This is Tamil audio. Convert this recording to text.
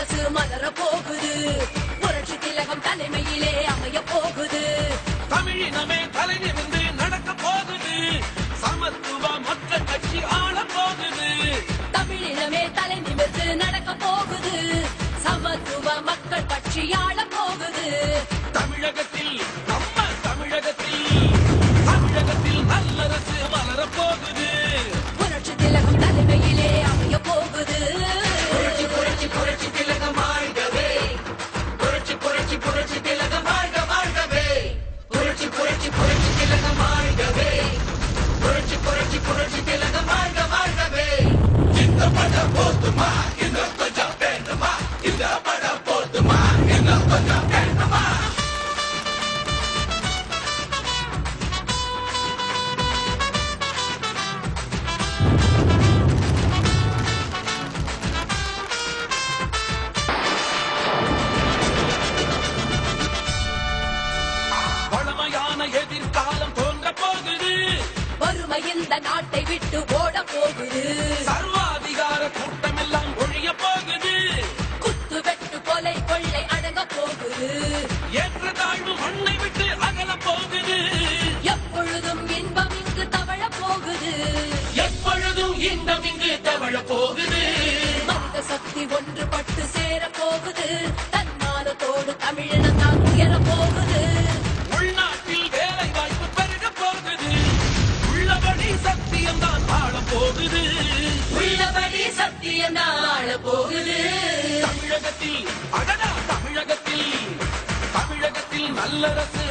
அரசு மலர போகுது. புரட்சி திலகம் தலைமையிலே அமைய போகுது. தமிழினமே தலை நிமிர்ந்து நடக்க போகுது. சமத்துவ மக்கள் கட்சி ஆள போகுது. தமிழினமே தலை நிமிர்ந்து நடக்க போகுது. சமத்துவ மக்கள் கட்சியாள aftermath. வறுமை இந்த நாட்டை விட்டு ஓட போகுது சர்வாதிகார கூட்டம் எல்லாம் ஒழிய போகுது. குத்து வெட்டு கொலை கொள்ளை அடங்க போகுது. ஏற்ற தாழ்வு மண்ணை விட்டு அகல போகுது. எப்பொழுதும் இன்பம் இங்கு தவழ போகுது. எப்பொழுதும் இன்பம் இங்கு தவழ போகுது. மனித சக்தி ஒன்றுபட்டு சேர தமிழகத்தில் அடடா தமிழகத்தில் தமிழகத்தில் நல்லரசு